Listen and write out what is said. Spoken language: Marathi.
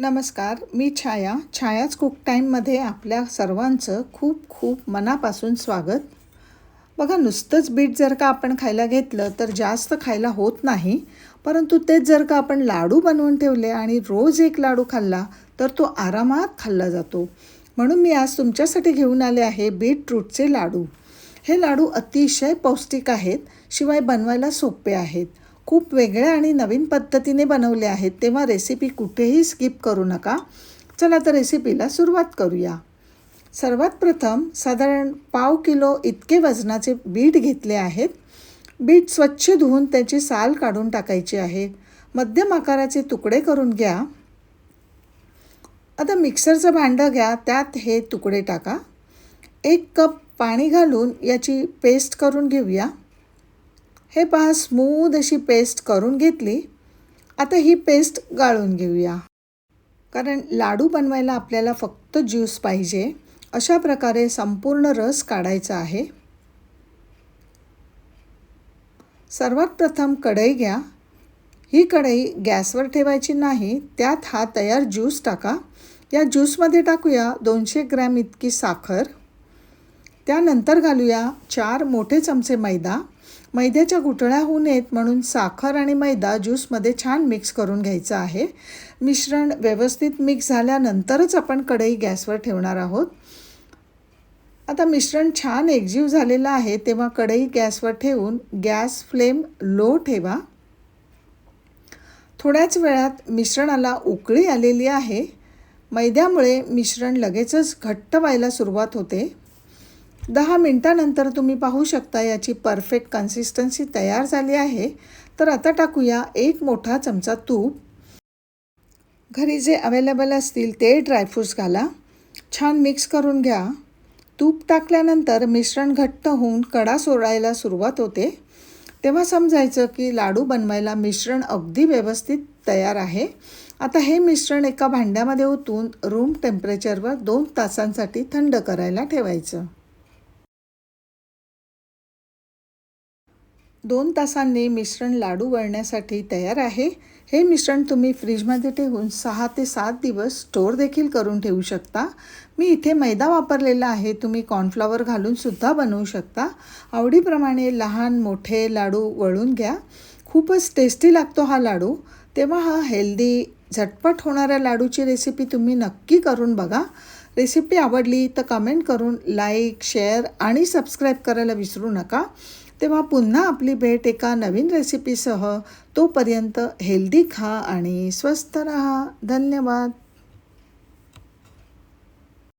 नमस्कार मी छाया. छायाच कुक टाईममध्ये आपल्या सर्वांचं खूप खूप मनापासून स्वागत. बघा नुसतंच बीट जर का आपण खायला घेतलं तर जास्त खायला होत नाही. परंतु तेच जर का आपण लाडू बनवून ठेवले आणि रोज एक लाडू खाल्ला तर तो आरामात खाल्ला जातो. म्हणून मी आज तुमच्यासाठी घेऊन आले आहे बीटरूटचे लाडू. हे लाडू अतिशय पौष्टिक आहेत शिवाय बनवायला सोपे आहेत. खूप वेगळ्या आणि नवीन पद्धतीने बनवले आहेत. तेव्हा रेसिपी कुठेही स्किप करू नका. चला तर रेसिपीला सुरुवात करूया. सर्वात प्रथम साधारण पाव किलो इतके वजनाचे बीट घेतले आहेत. बीट स्वच्छ धुवून त्याची साल काढून टाकायची आहे. मध्यम आकाराचे तुकडे करून घ्या. आता मिक्सरचं भांडं घ्या. त्यात हे तुकडे टाका. एक कप पाणी घालून याची पेस्ट करून घेऊया. हे पहा स्मूद अशी पेस्ट करून घेतली. आता ही पेस्ट गाळून घेऊया. कारण लाडू बनवायला आपल्याला फक्त ज्यूस पाहिजे अशा प्रकारे संपूर्ण रस काढायचा आहे. सर्वात प्रथम कढई घ्या. ही कढई गॅसवर ठेवायची नाही त्यात हा तयार ज्यूस टाका. या ज्यूसमध्ये टाकूया दोनशे ग्रॅम इतकी साखर. त्यानंतर घालूया चार मोठे चमचे मैदा. मैद्याच्या गुठळ्या होऊ नयेत म्हणून साखर आणि मैदा ज्यूसमध्ये छान मिक्स करून घ्यायचं आहे. मिश्रण व्यवस्थित मिक्स झाल्यानंतरच आपण कढई गॅसवर ठेवणार आहोत. आता मिश्रण छान एकजीव झालेलं आहे तेव्हा कढई गॅसवर ठेवून गॅस फ्लेम लो ठेवा. थोड्याच वेळात मिश्रणाला उकळी आलेली आहे. मैद्यामुळे मिश्रण लगेचच घट्ट व्हायला सुरुवात होते. दहा मिनटानंतर तुम्ही पाहू शकता याची परफेक्ट कन्सिस्टन्सी तयार झाली आहे. तर आता टाकूया एक मोठा चमचा तूप. घरी जे अवेलेबल असतील ते ड्रायफ्रूट्स घाला. छान मिक्स करून घ्या. तूप टाकल्यानंतर मिश्रण घट्ट होऊन कडा सोडायला सुरुवात होते. तेव्हा समजायचं की लाडू बनवायला मिश्रण अगदी व्यवस्थित तयार आहे. आता हे मिश्रण एका भांड्यामध्ये ओतून रूम टेम्परेचरवर दोन तासांसाठी थंड करायला ठेवायचं. दोन तासांनी मिश्रण लाडू वळण्यासाठी तयार आहे. हे मिश्रण तुम्ही फ्रीजमध्ये ठेवून सहा ते सात दिवस स्टोअर देखील करून ठेवू शकता. मी इथे मैदा वापरलेला आहे. तुम्ही कॉर्नफ्लॉवर घालूनसुद्धा बनवू शकता. आवडीप्रमाणे लहान मोठे लाडू वळून घ्या. खूपच टेस्टी लागतो हा लाडू. तेव्हा हा हेल्दी झटपट होणाऱ्या लाडूची रेसिपी तुम्ही नक्की करून बघा. रेसिपी आवडली तर कमेंट करून लाईक शेअर आणि सबस्क्राईब करायला विसरू नका. तेव्हा पुन्हा आपली भेट एका नवीन रेसिपीसह तोपर्यंत हेल्दी खा आणि स्वस्थ रहा. धन्यवाद.